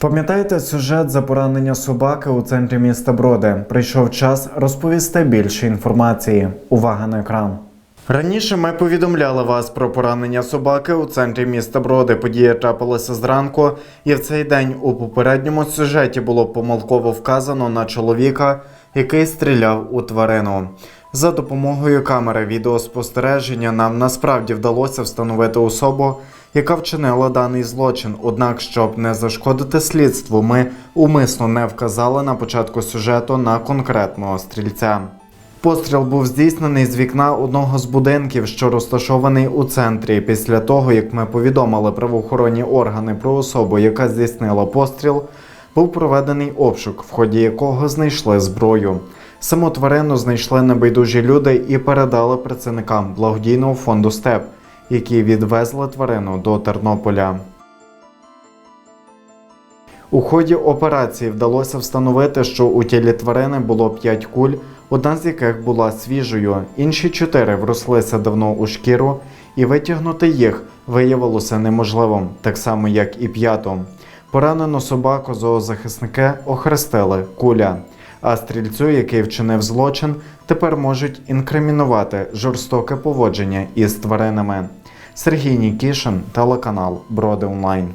Пам'ятаєте сюжет за поранення собаки у центрі міста Броди? Прийшов час розповісти більше інформації. Увага на екран. Раніше ми повідомляли вас про поранення собаки у центрі міста Броди. Подія трапилася зранку, і в цей день у попередньому сюжеті було помилково вказано на чоловіка, який стріляв у тварину. За допомогою камери відеоспостереження нам насправді вдалося встановити особу, яка вчинила даний злочин. Однак, щоб не зашкодити слідству, ми умисно не вказали на початку сюжету на конкретного стрільця. Постріл був здійснений з вікна одного з будинків, що розташований у центрі. Після того, як ми повідомили правоохоронні органи про особу, яка здійснила постріл, був проведений обшук, в ході якого знайшли зброю. Саму тварину знайшли небайдужі люди і передали працівникам благодійного фонду СТЕП, які відвезли тварину до Тернополя. У ході операції вдалося встановити, що у тілі тварини було 5 куль, одна з яких була свіжою, інші 4 врослися давно у шкіру, і витягнути їх виявилося неможливим, так само як і п'яту. Поранену собаку зоозахисники охрестили куля. А стрільцю, який вчинив злочин, тепер можуть інкримінувати жорстоке поводження із тваринами. Сергій Нікішин, телеканал Броди Онлайн.